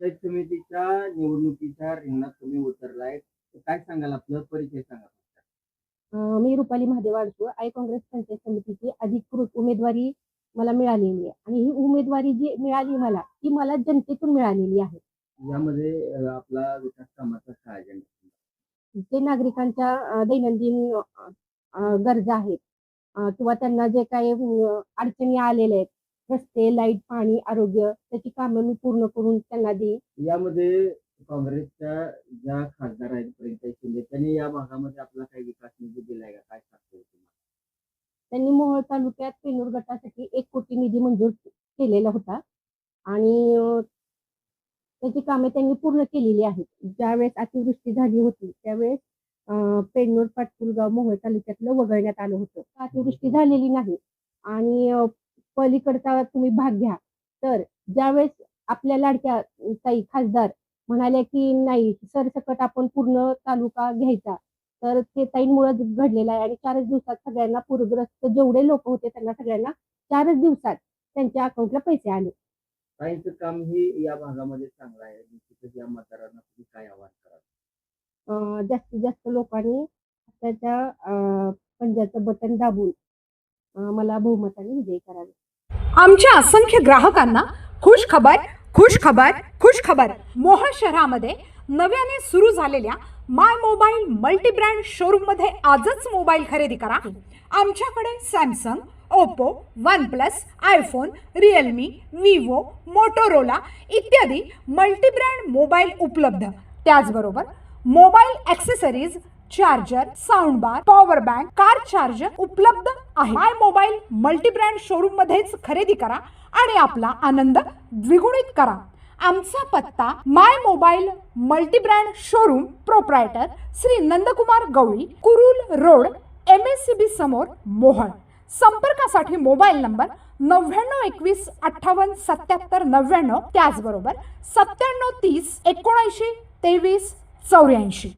पंचायत समितीच्या निवडणुकीच्या रिंगणात तुम्ही उतरलाय. तर काय सांगाल आपलं? परिचय सांगा अं, मी रुपाली महादेव आडसू आय काँग्रेस पंचायत समितीची अधिकृत उमेदवारी मला मिळालेली आहे. आणि ही उमेदवारी जी मिळाली मला ती मला जनतेतून मिळालेली आहे. यामध्ये अं, आपला विकास कामाचा काय अजेंडा जे नागरिकांच्या अं, दैनंदिन अं, अं, गरजा आहेत अं, किंवा त्यांना जे काही अं, अडचणी आलेल्या आहेत रस्ते लाइट पाणी आरोग्य त्याची कामं मी पूर्ण करून त्यांना देईन. यामध्ये काँग्रेसच्या ज्या खासदार आहेत प्रियंका शिंदे त्यांनी या भागामध्ये आपला काही विकास निधी दिलाय का? काय सांगतो त्यांनी मोहोळ तालुक्यात पेनूर गटासाठी एक कोटी निधी मंजूर केलेला होता. आणि त्याची कामे त्यांनी पूर्ण केलेली आहेत. ज्यावेळेस अतिवृष्टी झाली होती त्यावेळेस पेनूर पाटकुलगाव मोहोळ तालुक्यातलं वगळण्यात आलं होतं. अतिवृष्टी झालेली नाही. आणि पलीकडचा तुम्ही भाग घ्या. तर ज्यावेळेस आपल्या लाडक्या ताई खासदार म्हणाल्या की नाही सरसकट आपण पूर्ण तालुका घ्यायचा. तर ते ताईंमुळे घडलेलं आहे आणि चारच दिवसात सगळ्यांना पूरग्रस्त जेवढे लोक होते त्यांना सगळ्यांना चारच दिवसात त्यांच्या अकाउंटला पैसे आले. ताईंचं काम ही या भागामध्ये चांगलं आहे. निश्चितच या मतदारांना तुम्ही काय आवाहन कराल? जास्तीत जास्त लोकांनी त्याच्या पंजाचं बटन दाबून मला बहुमताने विजयी करावे. आमच्या असंख्य ग्राहकांना खुश खबर खुश खबर खुश खबर मोहोळ शहरामध्ये नव्याने सुरू झालेल्या माय मोबाईल मल्टीब्रँड शोरूममध्ये शोरूममध्ये आजच मोबाईल खरेदी करा. आमच्याकडे Samsung Oppo one plus iPhone Realme Vivo Motorola इत्यादी मल्टीब्रँड मोबाईल उपलब्ध. त्याचबरोबर mobile accessories charger sound bar power bank car charger उपलब्ध आहे. माय मोबाईल मल्टीब्रँड शोरूम मध्येच खरेदी करा आणि आपला आनंद द्विगुणित करा. आमचा पत्ता my mobile multibrand showroom proprietor Shri Nandkumar Gawali Kurul road M S C B समोर मोहळ. संपर्कासाठी मोबाईल नंबर नव्याण्णव एकवीस अठ्ठावन्न सत्याहत्तर नव्याण्णव त्याचबरोबर सत्त्याण्णव तीस एकोणऐंशी तेवीस चौऱ्याऐंशी.